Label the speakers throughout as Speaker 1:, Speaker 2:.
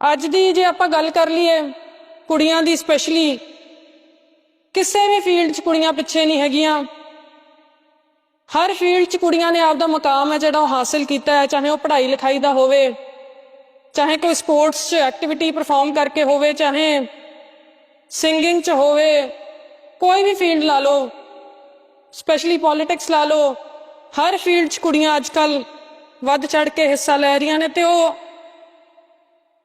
Speaker 1: ਅੱਜ ਦੀ ਜੇ ਆਪਾਂ ਗੱਲ ਕਰ ਲਈਏ ਕੁੜੀਆਂ ਦੀ ਸਪੈਸ਼ਲੀ ਕਿਸੇ ਵੀ ਫੀਲਡ 'ਚ ਕੁੜੀਆਂ ਪਿੱਛੇ ਨਹੀਂ ਹੈਗੀਆਂ। ਹਰ ਫੀਲਡ 'ਚ ਕੁੜੀਆਂ ਨੇ ਆਪਦਾ ਮੁਕਾਮ ਹੈ ਜਿਹੜਾ ਉਹ ਹਾਸਲ ਕੀਤਾ ਹੈ, ਚਾਹੇ ਉਹ ਪੜ੍ਹਾਈ ਲਿਖਾਈ ਦਾ ਹੋਵੇ, ਚਾਹੇ ਕੋਈ ਸਪੋਰਟਸ 'ਚ ਐਕਟੀਵਿਟੀ ਪਰਫਾਰਮ ਕਰਕੇ ਹੋਵੇ, ਚਾਹੇ ਸਿੰਗਿੰਗ 'ਚ ਹੋਵੇ, ਕੋਈ ਵੀ ਫੀਲਡ ਲਾ ਲਓ ਸਪੈਸ਼ਲੀ ਪੋਲਿਟਿਕਸ ਲਾ ਲਓ, ਹਰ ਫੀਲਡ 'ਚ ਕੁੜੀਆਂ ਅੱਜਕੱਲ ਵੱਧ ਚੜ ਕੇ ਹਿੱਸਾ ਲੈ ਰਹੀਆਂ ਨੇ ਤੇ ਉਹ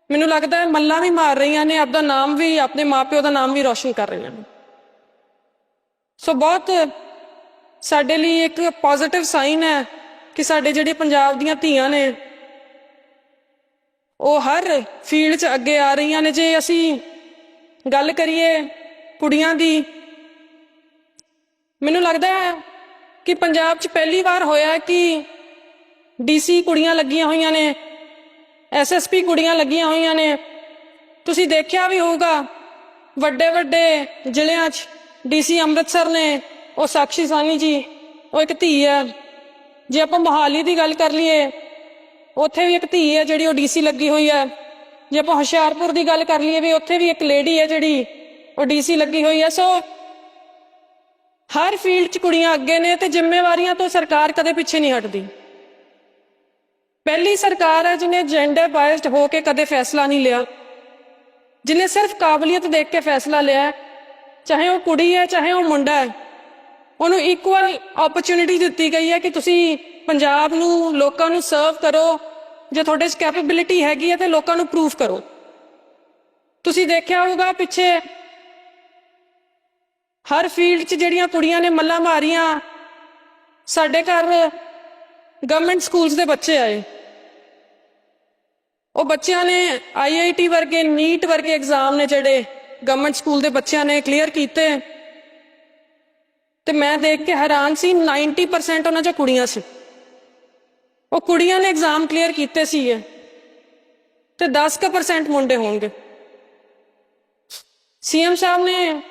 Speaker 1: ਮੈਨੂੰ ਲੱਗਦਾ ਹੈ ਮੱਲਾ ਵੀ ਮਾਰ ਰਹੀਆਂ ਨੇ, ਆਪਦਾ ਨਾਮ ਵੀ, ਆਪਣੇ ਮਾਪਿਓ ਦਾ ਨਾਮ ਵੀ ਰੋਸ਼ਨ ਕਰ ਰਹੀਆਂ ਨੇ। ਸੋ ਬਹੁਤ ਸਾਡੇ ਲਈ ਇੱਕ ਪੋਜ਼ਿਟਿਵ ਸਾਈਨ ਹੈ ਕਿ ਸਾਡੇ ਜਿਹੜੇ ਪੰਜਾਬ ਦੀਆਂ ਧੀਆਂ ਨੇ, ਉਹ ਹਰ ਫੀਲਡ 'ਚ ਅੱਗੇ ਆ ਰਹੀਆਂ ਨੇ। ਜੇ ਅਸੀਂ ਗੱਲ ਕਰੀਏ ਕੁੜੀਆਂ ਦੀ, ਮੈਨੂੰ ਲੱਗਦਾ ਹੈ ਕਿ ਪੰਜਾਬ 'ਚ ਪਹਿਲੀ ਵਾਰ ਹੋਇਆ ਕਿ ਡੀਸੀ ਕੁੜੀਆਂ ਲੱਗੀਆਂ ਹੋਈਆਂ ਨੇ। ਐਸਐਸਪੀ ਕੁੜੀਆਂ ਲੱਗੀਆਂ ਹੋਈਆਂ ਨੇ। ਤੁਸੀਂ ਦੇਖਿਆ ਵੀ ਹੋਊਗਾ, ਵੱਡੇ ਵੱਡੇ ਜ਼ਿਲ੍ਹਿਆਂ 'ਚ ਡੀਸੀ ਅੰਮ੍ਰਿਤਸਰ ਨੇ, ਉਹ ਸਾਕਸ਼ੀ ਸਾਨੀ ਜੀ, ਉਹ ਇੱਕ ਧੀ ਹੈ। ਜੇ ਆਪਾਂ ਮੋਹਾਲੀ ਦੀ ਗੱਲ ਕਰ ਲਈਏ, ਉੱਥੇ ਵੀ ਇੱਕ ਧੀ ਹੈ ਜਿਹੜੀ ਉਹ ਡੀਸੀ ਲੱਗੀ ਹੋਈ ਹੈ। ਜੇ ਆਪਾਂ ਹੁਸ਼ਿਆਰਪੁਰ ਦੀ ਗੱਲ ਕਰ ਲਈਏ ਵੀ ਉੱਥੇ ਵੀ ਇੱਕ ਲੇਡੀ ਹੈ ਜਿਹੜੀ ਉਹ ਡੀਸੀ ਲੱਗੀ ਹੋਈ ਹੈ। ਸੋ, ਹਰ ਫੀਲਡ 'ਚ ਕੁੜੀਆਂ ਅੱਗੇ ਨੇ ਤੇ ਜ਼ਿੰਮੇਵਾਰੀਆਂ ਤੋਂ ਸਰਕਾਰ ਕਦੇ ਪਿੱਛੇ ਨਹੀਂ ਹਟਦੀ। ਪਹਿਲੀ ਸਰਕਾਰ ਹੈ ਜਿਨੇ ਜੈਂਡਰ ਬਾਇਸਡ ਹੋ ਕੇ ਕਦੇ ਫੈਸਲਾ ਨਹੀਂ ਲਿਆ। ਜਿਨੇ ਸਿਰਫ ਕਾਬਲੀਅਤ ਦੇਖ ਕੇ ਫੈਸਲਾ ਲਿਆ ਚਾਹੇ ਉਹ ਕੁੜੀ ਹੈ, ਚਾਹੇ ਉਹ ਮੁੰਡਾ ਹੈ, ਉਹਨੂੰ ਇਕੁਅਲ ਓਪਰਚੁਨਿਟੀ ਦਿੱਤੀ ਗਈ ਹੈ ਕਿ ਤੁਸੀਂ ਪੰਜਾਬ ਨੂੰ, ਲੋਕਾਂ ਨੂੰ ਸਰਵ ਕਰੋ, ਜੇ ਤੁਹਾਡੇ 'ਚ ਕੈਪੇਬਿਲਿਟੀ ਹੈਗੀ ਹੈ ਤੇ ਲੋਕਾਂ ਨੂੰ ਪ੍ਰੂਫ ਕਰੋ। ਤੁਸੀਂ ਦੇਖਿਆ ਹੋਊਗਾ ਪਿੱਛੇ ਹਰ ਫੀਲਡ 'ਚ ਜਿਹੜੀਆਂ ਕੁੜੀਆਂ ਨੇ ਮੱਲਾ ਮਾਰੀਆਂ, ਸਾਡੇ ਘਰ ਗਵਰਨਮੈਂਟ ਸਕੂਲਸ ਦੇ ਬੱਚੇ ਆਏ। ਉਹ ਬੱਚਿਆਂ ਨੇ ਆਈਆਈਟੀ ਵਰਗੇ ਨੀਟ ਵਰਗੇ ਐਗਜ਼ਾਮ ਨੇ ਜਿਹੜੇ ਗਵਰਨਮੈਂਟ ਸਕੂਲ ਦੇ ਬੱਚਿਆਂ ਨੇ ਕਲੀਅਰ ਕੀਤੇ। ਤੇ ਮੈਂ ਦੇਖ ਕੇ ਹੈਰਾਨ ਸੀ 90% ਉਹਨਾਂ 'ਚ ਕੁੜੀਆਂ ਸੀ। ਉਹ ਕੁੜੀਆਂ ਨੇ ਐਗਜ਼ਾਮ ਕਲੀਅਰ ਕੀਤੇ ਸੀਗੇ। ਤੇ 10% ਮੁੰਡੇ ਹੋਣਗੇ। ਸੀਐਮ ਸਾਹਿਬ ਨੇ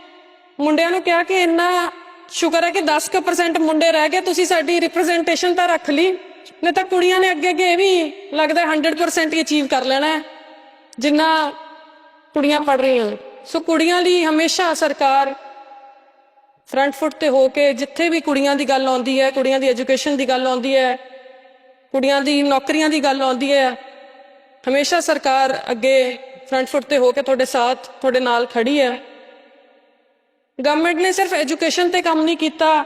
Speaker 1: ਮੁੰਡਿਆਂ ਨੂੰ ਕਿਹਾ ਕਿ ਇੰਨਾ ਸ਼ੁਕਰ ਹੈ ਕਿ 10% ਮੁੰਡੇ ਰਹਿ ਗਏ, ਤੁਸੀਂ ਸਾਡੀ ਰਿਪਰੈਜ਼ੈਂਟੇਸ਼ਨ ਤਾਂ ਰੱਖ ਲਈ। ਨਹੀਂ ਤਾਂ ਕੁੜੀਆਂ ਨੇ ਅੱਗੇ ਅੱਗੇ ਇਹ ਵੀ ਲੱਗਦਾ 100% ਹੀ ਅਚੀਵ ਕਰ ਲੈਣਾ ਜਿੰਨਾ ਕੁੜੀਆਂ ਪੜ ਰਹੀਆਂ। ਸੋ ਕੁੜੀਆਂ ਲਈ ਹਮੇਸ਼ਾ ਸਰਕਾਰ ਫਰੰਟ ਫੁੱਟ ਤੇ ਹੋ ਕੇ ਜਿੱਥੇ ਵੀ ਕੁੜੀਆਂ ਦੀ ਗੱਲ ਆਉਂਦੀ ਹੈ, ਕੁੜੀਆਂ ਦੀ ਐਜੂਕੇਸ਼ਨ ਦੀ ਗੱਲ ਆਉਂਦੀ ਹੈ, ਕੁੜੀਆਂ ਦੀ ਨੌਕਰੀਆਂ ਦੀ ਗੱਲ ਆਉਂਦੀ ਹੈ, ਹਮੇਸ਼ਾ ਸਰਕਾਰ ਅੱਗੇ ਫਰੰਟ ਫੁੱਟ ਤੇ ਹੋ ਕੇ ਤੁਹਾਡੇ ਸਾਥ, ਤੁਹਾਡੇ ਨਾਲ ਖੜੀ ਹੈ। ਗਵਰਨਮੈਂਟ ਨੇ ਸਿਰਫ ਐਜੂਕੇਸ਼ਨ ਤੇ ਕੰਮ ਨਹੀਂ ਕੀਤਾ।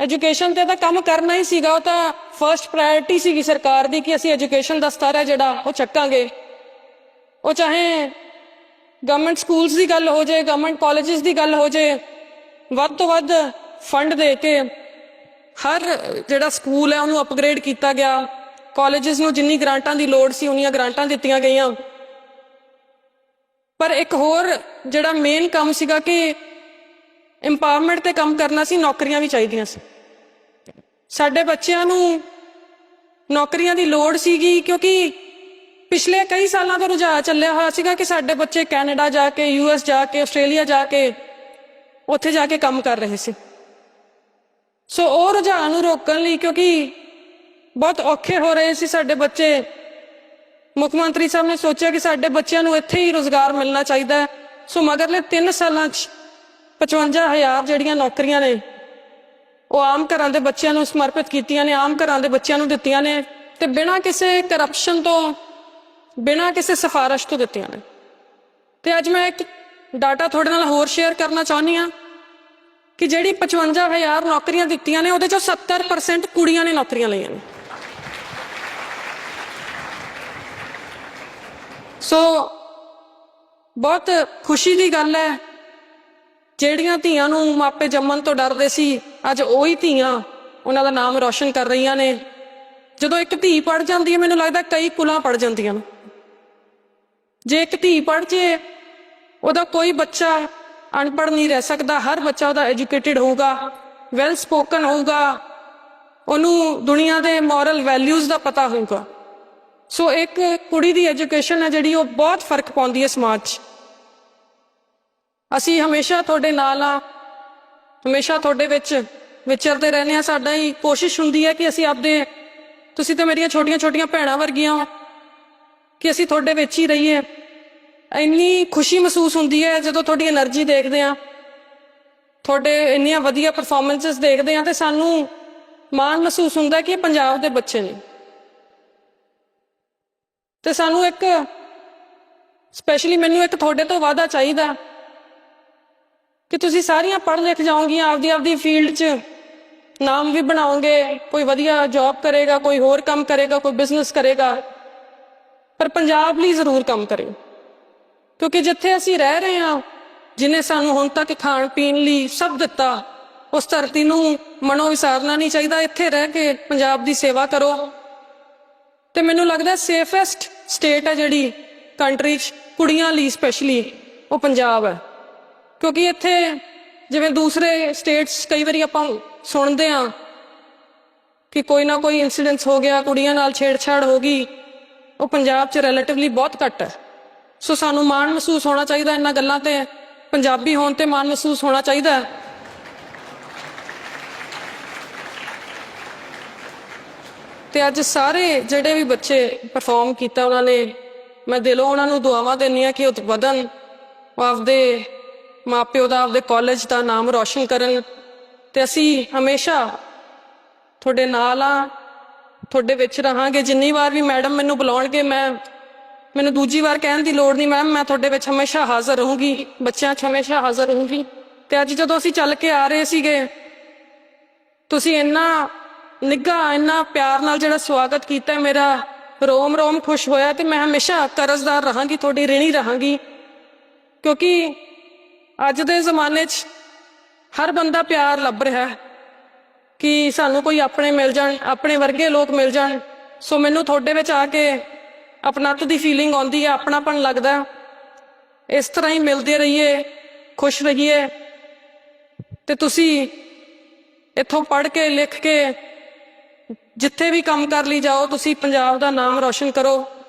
Speaker 1: ਐਜੂਕੇਸ਼ਨ ਤੇ ਤਾਂ ਕੰਮ ਕਰਨਾ ਹੀ ਸੀਗਾ, ਉਹ ਤਾਂ ਫਰਸਟ ਪ੍ਰਾਇੋਰਟੀ ਸੀਗੀ ਸਰਕਾਰ ਦੀ ਕਿ ਅਸੀਂ ਐਜੂਕੇਸ਼ਨ ਦਾ ਸਤਰ ਹੈ ਜਿਹੜਾ, ਉਹ ਚੱਕਾਂਗੇ। ਉਹ ਚਾਹੇ ਗਵਰਨਮੈਂਟ ਸਕੂਲਸ ਦੀ ਗੱਲ ਹੋ ਜਾਏ ਗਵਰਨਮੈਂਟ ਕਾਲਜਸ ਦੀ ਗੱਲ ਹੋ ਜਾਏ, ਵੱਧ ਤੋਂ ਵੱਧ ਫੰਡ ਦੇ ਕੇ ਹਰ ਜਿਹੜਾ ਸਕੂਲ ਹੈ, ਉਹਨੂੰ ਅਪਗ੍ਰੇਡ ਕੀਤਾ ਗਿਆ। ਕਾਲਜਸ ਨੂੰ ਜਿੰਨੀ ਗ੍ਰਾਂਟਾਂ ਦੀ ਲੋੜ ਸੀ, ਉਨੀਆਂ ਗ੍ਰਾਂਟਾਂ ਦਿੱਤੀਆਂ ਗਈਆਂ। ਪਰ ਇੱਕ ਹੋਰ ਜਿਹੜਾ ਮੇਨ ਕੰਮ ਸੀਗਾ ਕਿ ਇੰਪਾਵਰਮੈਂਟ ਤੇ ਕੰਮ ਕਰਨਾ ਸੀ, ਨੌਕਰੀਆਂ ਵੀ ਚਾਹੀਦੀਆਂ ਸੀ। ਸਾਡੇ ਬੱਚਿਆਂ ਨੂੰ ਨੌਕਰੀਆਂ ਦੀ ਲੋੜ ਸੀਗੀ ਕਿਉਂਕਿ ਪਿਛਲੇ ਕਈ ਸਾਲਾਂ ਤੋਂ ਰੁਝਾਨ ਚੱਲਿਆ ਹੋਇਆ ਸੀਗਾ ਕਿ ਸਾਡੇ ਬੱਚੇ ਕੈਨੇਡਾ ਜਾ ਕੇ ਯੂਐਸ ਜਾ ਕੇ, ਆਸਟ੍ਰੇਲੀਆ ਜਾ ਕੇ, ਉੱਥੇ ਜਾ ਕੇ ਕੰਮ ਕਰ ਰਹੇ ਸੀ। ਸੋ ਉਹ ਰੁਝਾਨ ਨੂੰ ਰੋਕਣ ਲਈ ਕਿਉਂਕਿ ਬਹੁਤ ਔਖੇ ਹੋ ਰਹੇ ਸੀ ਸਾਡੇ ਬੱਚੇ ਮੁੱਖ ਮੰਤਰੀ ਸਾਹਿਬ ਨੇ ਸੋਚਿਆ ਕਿ ਸਾਡੇ ਬੱਚਿਆਂ ਨੂੰ ਇੱਥੇ ਹੀ ਰੋਜ਼ਗਾਰ ਮਿਲਣਾ ਚਾਹੀਦਾ ਹੈ। ਸੋ ਮਗਰਲੇ 3 ਸਾਲਾਂ 'ਚ 55000 ਜਿਹੜੀਆਂ ਨੌਕਰੀਆਂ ਨੇ, ਉਹ ਆਮ ਘਰਾਂ ਦੇ ਬੱਚਿਆਂ ਨੂੰ ਸਮਰਪਿਤ ਕੀਤੀਆਂ ਨੇ, ਆਮ ਘਰਾਂ ਦੇ ਬੱਚਿਆਂ ਨੂੰ ਦਿੱਤੀਆਂ ਨੇ ਤੇ ਬਿਨਾਂ ਕਿਸੇ ਕਰਪਸ਼ਨ ਤੋਂ, ਬਿਨਾਂ ਕਿਸੇ ਸਿਫਾਰਿਸ਼ ਤੋਂ ਦਿੱਤੀਆਂ ਨੇ। ਤੇ ਅੱਜ ਮੈਂ ਇੱਕ ਡਾਟਾ ਤੁਹਾਡੇ ਨਾਲ ਹੋਰ ਸ਼ੇਅਰ ਕਰਨਾ ਚਾਹੁੰਦੀ ਆ ਕਿ ਜਿਹੜੀ 55000 ਨੌਕਰੀਆਂ ਦਿੱਤੀਆਂ ਨੇ, ਉਹਦੇ ਚੋਂ 70% ਕੁੜੀਆਂ ਨੇ ਨੌਕਰੀਆਂ ਲਈਆਂ ਨੇ। ਸੋ, ਬਹੁਤ ਖੁਸ਼ੀ ਦੀ ਗੱਲ ਹੈ, ਜਿਹੜੀਆਂ ਧੀਆਂ ਨੂੰ ਮਾਪੇ ਜੰਮਣ ਤੋਂ ਡਰਦੇ ਸੀ, ਅੱਜ ਉਹੀ ਧੀਆਂ ਉਹਨਾਂ ਦਾ ਨਾਮ ਰੌਸ਼ਨ ਕਰ ਰਹੀਆਂ ਨੇ। ਜਦੋਂ ਇੱਕ ਧੀ ਪੜ ਜਾਂਦੀ ਹੈ, ਮੈਨੂੰ ਲੱਗਦਾ ਕਈ ਕੁਲਾਂ ਪੜ ਜਾਂਦੀਆਂ ਨੇ। ਜੇ ਇੱਕ ਧੀ ਪੜ ਜੇ, ਉਹਦਾ ਕੋਈ ਬੱਚਾ ਅਨਪੜ੍ਹ ਨਹੀਂ ਰਹਿ ਸਕਦਾ, ਹਰ ਬੱਚਾ ਉਹਦਾ ਐਜੂਕੇਟਿਡ ਹੋਊਗਾ ਵੈਲ ਸਪੋਕਨ ਹੋਊਗਾ, ਉਹਨੂੰ ਦੁਨੀਆ ਦੇ ਮੋਰਲ ਵੈਲਿਊਜ਼ ਦਾ ਪਤਾ ਹੋਊਗਾ। ਸੋ ਇੱਕ ਕੁੜੀ ਦੀ ਐਜੂਕੇਸ਼ਨ ਹੈ ਜਿਹੜੀ ਉਹ ਬਹੁਤ ਫ਼ਰਕ ਪਾਉਂਦੀ ਹੈ ਸਮਾਜ 'ਚ ਅਸੀਂ ਹਮੇਸ਼ਾ ਤੁਹਾਡੇ ਨਾਲ ਆ ਹਮੇਸ਼ਾ ਤੁਹਾਡੇ ਵਿੱਚ ਵਿਚਰਦੇ ਰਹਿੰਦੇ ਆ ਸਾਡਾ ਹੀ ਕੋਸ਼ਿਸ਼ ਹੁੰਦੀ ਹੈ ਕਿ ਅਸੀਂ ਆਪਦੇ ਤੁਸੀਂ ਤਾਂ ਮੇਰੀਆਂ ਛੋਟੀਆਂ-ਛੋਟੀਆਂ ਭੈਣਾਂ ਵਰਗੀਆਂ ਹੋ ਕਿ ਅਸੀਂ ਤੁਹਾਡੇ ਵਿੱਚ ਹੀ ਰਹੀਏ ਇੰਨੀ ਖੁਸ਼ੀ ਮਹਿਸੂਸ ਹੁੰਦੀ ਹੈ ਜਦੋਂ ਤੁਹਾਡੀ એનર્ਜੀ ਦੇਖਦੇ ਆ ਤੁਹਾਡੇ ਇੰਨੀਆਂ ਵਧੀਆ ਪਰਫਾਰਮੈਂਸਸ ਦੇਖਦੇ ਆ ਤੇ ਸਾਨੂੰ ਮਾਣ ਮਹਿਸੂਸ ਹੁੰਦਾ ਕਿ ਇਹ ਪੰਜਾਬ ਦੇ ਬੱਚੇ ਨੇ ਤੇ ਸਾਨੂੰ ਇੱਕ ਸਪੈਸ਼ਲੀ ਮੈਨੂੰ ਇੱਕ ਤੁਹਾਡੇ ਤੋਂ ਵਾਅਦਾ ਚਾਹੀਦਾ ਕਿ ਤੁਸੀਂ ਸਾਰੀਆਂ ਪੜ੍ਹ ਲਿਖ ਜਾਓਗੀਆਂ, ਆਪਦੀ ਆਪਦੀ ਫੀਲਡ 'ਚ ਨਾਮ ਵੀ ਬਣਾਓਗੇ, ਕੋਈ ਵਧੀਆ ਜੌਬ ਕਰੇਗਾ, ਕੋਈ ਹੋਰ ਕੰਮ ਕਰੇਗਾ, ਕੋਈ ਬਿਜ਼ਨਸ ਕਰੇਗਾ। ਪਰ ਪੰਜਾਬ ਲਈ ਜ਼ਰੂਰ ਕੰਮ ਕਰਿਓ। ਕਿਉਂਕਿ ਜਿੱਥੇ ਅਸੀਂ ਰਹਿ ਰਹੇ ਹਾਂ, ਜਿਨੇ ਸਾਨੂੰ ਹੁਣ ਤੱਕ ਖਾਣ ਪੀਣ ਲਈ ਸਭ ਦਿੱਤਾ, ਉਸ ਧਰਤੀ ਨੂੰ ਮਨੋ ਵਿਸਾਰਨਾ ਨਹੀਂ ਚਾਹੀਦਾ। ਇੱਥੇ ਰਹਿ ਕੇ ਪੰਜਾਬ ਦੀ ਸੇਵਾ ਕਰੋ। ਤੇ ਮੈਨੂੰ ਲੱਗਦਾ ਸੇਫੈਸਟ ਸਟੇਟ ਹੈ ਜਿਹੜੀ ਕੰਟਰੀ 'ਚ ਕੁੜੀਆਂ ਲਈ ਸਪੈਸ਼ਲੀ ਉਹ ਪੰਜਾਬ ਹੈ ਕਿਉਂਕਿ ਇੱਥੇ ਜਿਵੇਂ ਦੂਸਰੇ ਸਟੇਟਸ ਕਈ ਵਾਰੀ ਆਪਾਂ ਸੁਣਦੇ ਆ ਕਿ ਕੋਈ ਨਾ ਕੋਈ ਇਨਸੀਡੈਂਟਸ ਹੋ ਗਿਆ, ਕੁੜੀਆਂ ਨਾਲ ਛੇੜਛਾੜ ਹੋ ਗਈ, ਉਹ ਪੰਜਾਬ 'ਚ ਰਿਲੇਟਿਵਲੀ ਬਹੁਤ ਘੱਟ ਹੈ ਸੋ ਸਾਨੂੰ ਮਾਣ ਮਹਿਸੂਸ ਹੋਣਾ ਚਾਹੀਦਾ ਇਹਨਾਂ ਗੱਲਾਂ ਤੇ, ਪੰਜਾਬੀ ਹੋਣ ਤੇ ਮਾਣ ਮਹਿਸੂਸ ਹੋਣਾ ਚਾਹੀਦਾ। ਤੇ ਅੱਜ ਸਾਰੇ ਜਿਹੜੇ ਵੀ ਬੱਚੇ ਪਰਫਾਰਮ ਕੀਤਾ, ਉਹਨਾਂ ਨੇ, ਮੈਂ ਦਿਲੋਂ ਉਹਨਾਂ ਨੂੰ ਦੁਆਵਾਂ ਦਿੰਨੀ ਆ ਕਿ ਉਹ ਵਧਣ ਉਹ ਆਪਦੇ ਮਾਪਿਓ ਦਾ, ਆਪਦੇ ਕਾਲਜ ਦਾ ਨਾਮ ਰੌਸ਼ਨ ਕਰਨ। ਤੇ ਅਸੀਂ ਹਮੇਸ਼ਾ ਤੁਹਾਡੇ ਨਾਲ ਆ ਤੁਹਾਡੇ ਵਿੱਚ ਰਹਾਂਗੇ। ਜਿੰਨੀ ਵਾਰ ਵੀ ਮੈਡਮ ਮੈਨੂੰ ਬੁਲਾਉਣਗੇ, ਮੈਂ, ਮੈਨੂੰ ਦੂਜੀ ਵਾਰ ਕਹਿਣ ਦੀ ਲੋੜ ਨਹੀਂ, ਮੈਮ। ਮੈਂ ਤੁਹਾਡੇ ਵਿੱਚ ਹਮੇਸ਼ਾ ਹਾਜ਼ਰ ਰਹੂੰਗੀ, ਬੱਚਿਆਂ 'ਚ ਹਮੇਸ਼ਾ ਹਾਜ਼ਰ ਰਹੂੰਗੀ। ਤੇ ਅੱਜ ਜਦੋਂ ਅਸੀਂ ਚੱਲ ਕੇ ਆ ਰਹੇ ਸੀਗੇ, ਤੁਸੀਂ ਇੰਨਾ ਨਿੱਘਾ, ਇੰਨਾ ਪਿਆਰ ਨਾਲ ਜਿਹੜਾ ਸਵਾਗਤ ਕੀਤਾ ਮੇਰਾ ਰੋਮ ਰੋਮ ਖੁਸ਼ ਹੋਇਆ ਤੇ ਮੈਂ ਹਮੇਸ਼ਾ ਕਰਜ਼ਦਾਰ ਰਹਾਂਗੀ, ਤੁਹਾਡੀ ਰਿਣੀ ਰਹਾਂਗੀ। ਕਿਉਂਕਿ ਅੱਜ ਦੇ ਜ਼ਮਾਨੇ 'ਚ ਹਰ ਬੰਦਾ ਪਿਆਰ ਲੱਭ ਰਿਹਾ ਹੈ ਕਿ ਸਾਨੂੰ ਕੋਈ ਆਪਣੇ ਮਿਲ ਜਾਣ, ਆਪਣੇ ਵਰਗੇ ਲੋਕ ਮਿਲ ਜਾਣ। ਸੋ ਮੈਨੂੰ ਤੁਹਾਡੇ ਵਿੱਚ ਆ ਕੇ ਆਪਣਤ ਦੀ ਫੀਲਿੰਗ ਆਉਂਦੀ ਹੈ ਆਪਣਾਪਨ ਲੱਗਦਾ ਇਸ ਤਰ੍ਹਾਂ ਹੀ ਮਿਲਦੇ ਰਹੀਏ, ਖੁਸ਼ ਰਹੀਏ। ਤੇ ਤੁਸੀਂ ਇੱਥੋਂ ਪੜ੍ਹ ਕੇ, ਲਿਖ ਕੇ ਜਿੱਥੇ ਵੀ ਕੰਮ ਕਰ ਲਈ ਜਾਓ ਤੁਸੀਂ ਪੰਜਾਬ ਦਾ ਨਾਮ ਰੌਸ਼ਨ ਕਰੋ।